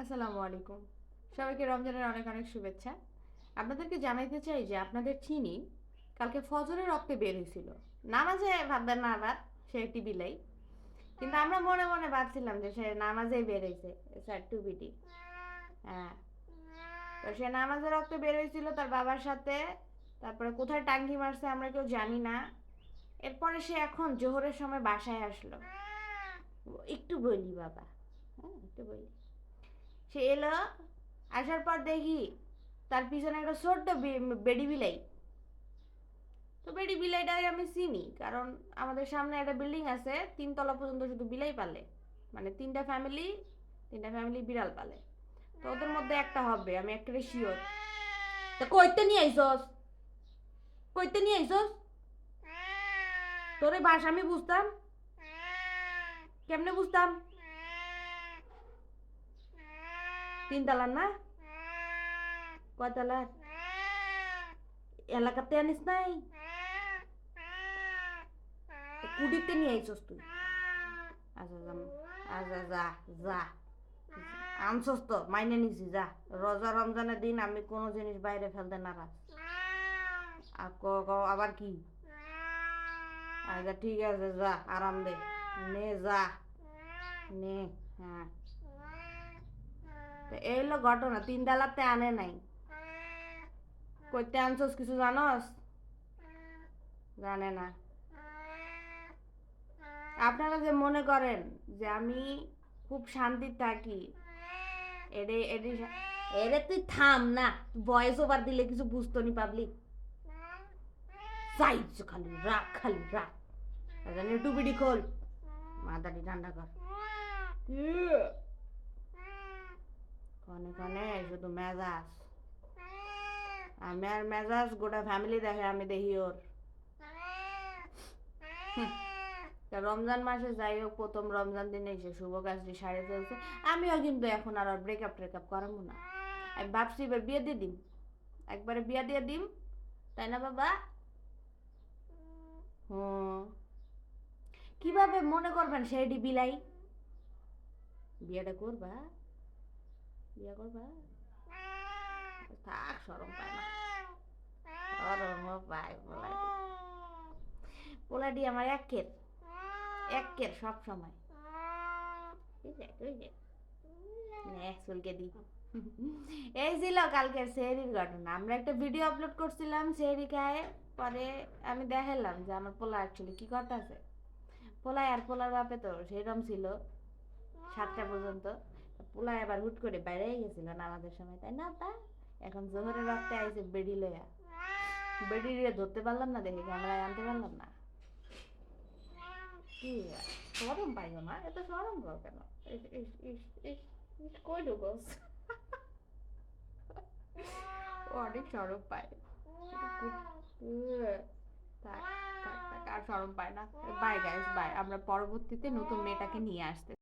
আসসালামু আলাইকুম। সবাইকে রমজানের অনেক অনেক শুভেচ্ছা। আপনাদেরকে জানাইতে চাই যে আপনাদের চিনি কালকে ফজরের রক্তে বের হয়েছিল নামাজে ভাববেন না আবার, সে একটি বিলাই কিন্তু আমরা মনে মনে ভাবছিলাম যে সে নামাজেই বের হয়েছে স্যার টু বিটি হ্যাঁ। তো সে নামাজে রক্তে বের হয়েছিল তার বাবার সাথে। তারপরে কোথায় টাঙ্গি মারছে আমরা কেউ জানি না। এরপরে সে এখন জোহরের সময় বাসায় আসলো। একটু বলি বাবা হ্যাঁ একটু বলি। সে এলো, আসার পর দেখি তার পিছনে একটা ছোট্ট বেডি বিলাই। তো বেডি বিলাইটাকে আমি চিনি, কারণ আমাদের সামনে একটা বিল্ডিং আছে, তিনতলা পর্যন্ত শুধু বিলাই পালে। মানে তিনটা ফ্যামিলি তিনটা ফ্যামিলি বিড়াল পালে। তো ওদের মধ্যে একটা হবে, আমি একটা শিওর তা কইতে নিয়ে আইসস? কইতে নিয়ে আইসস? তোরে ভাষা আমি বুঝতাম। কেমনে বুঝতাম? তিনতলার না কয়তলার এলাকাতে আনিস নাই কুড়িতে নিয়ে আইসস তুই আচ্ছা যা যা আনছস তো মাইনে নিছি যা রোজা রমজানের দিন আমি কোনো জিনিস বাইরে ফেলতে নারাজ আর ক আবার কি আচ্ছা ঠিক আছে যা আরাম দে নে যা নে হ্যাঁ তো এই হলো ঘটনা তিন ডালাতে আনে নাই। কইতে আনছস কিছু জানস? জানে না। আপনারা যে মনে করেন যে আমি খুব শান্তি থাকি এরে এরে এরে তুই থাম না ভয়েস ওভার দিলে কিছু বুঝতো নি পাবলিক চাইছো খালি রাখ খালি রাখ। টুপিডি খোল। মাথাটি ঠান্ডা কর। কনে কনে শুধু মেজাজ। আমি আর মেজাজ, গোটা ফ্যামিলি দেখে আমি দেখি ওর। রমজান মাসে যাই হোক, প্রথম রমজান দিনে এসে শুভ কাজটি সারে চলছে আমিও কিন্তু এখন আর ব্রেকআপ ট্রেকআপ করাবো না। আমি ভাবছি এবার বিয়ে দিয়ে দিম। একবারে বিয়ে দিয়ে দিম, তাই না বাবা? হুম। কীভাবে মনে করবেন সেইটি বিলাই বিয়েটা করবা? বিয়ে করবা? থাক সরম পায় না। সরম পায় পোলাডি। পোলাডি আমার একের একের সব সময়। আছে আছে চুলকে দি এই ছিল কালকের সেহরির ঘটনা। আমরা একটা ভিডিও আপলোড করছিলাম সেহরি খায় পরে আমি দেখালাম যে আমার পোলা অ্যাকচুয়ালি কি করতেছে পোলায় আর পোলার বাপে তো সেরম ছিল সাতটা পর্যন্ত। পোলায় আবার হুট করে বাইরে গেছিল না আমাদের সময়, তাই না তা এখন জোহরের রক্তে আইছে বেডি লইয়া। বেডি ধরতে পারলাম না, দেখে ক্যামেরায় আনতে পারলাম না। কি সরম পাইও না, এত সরম পাও কেন? কই ঢুকোস অনেক সরম পায়। আর সরম পায় না। বাই গাইস বাই আমরা পরবর্তীতে নতুন মেয়েটাকে নিয়ে আসতে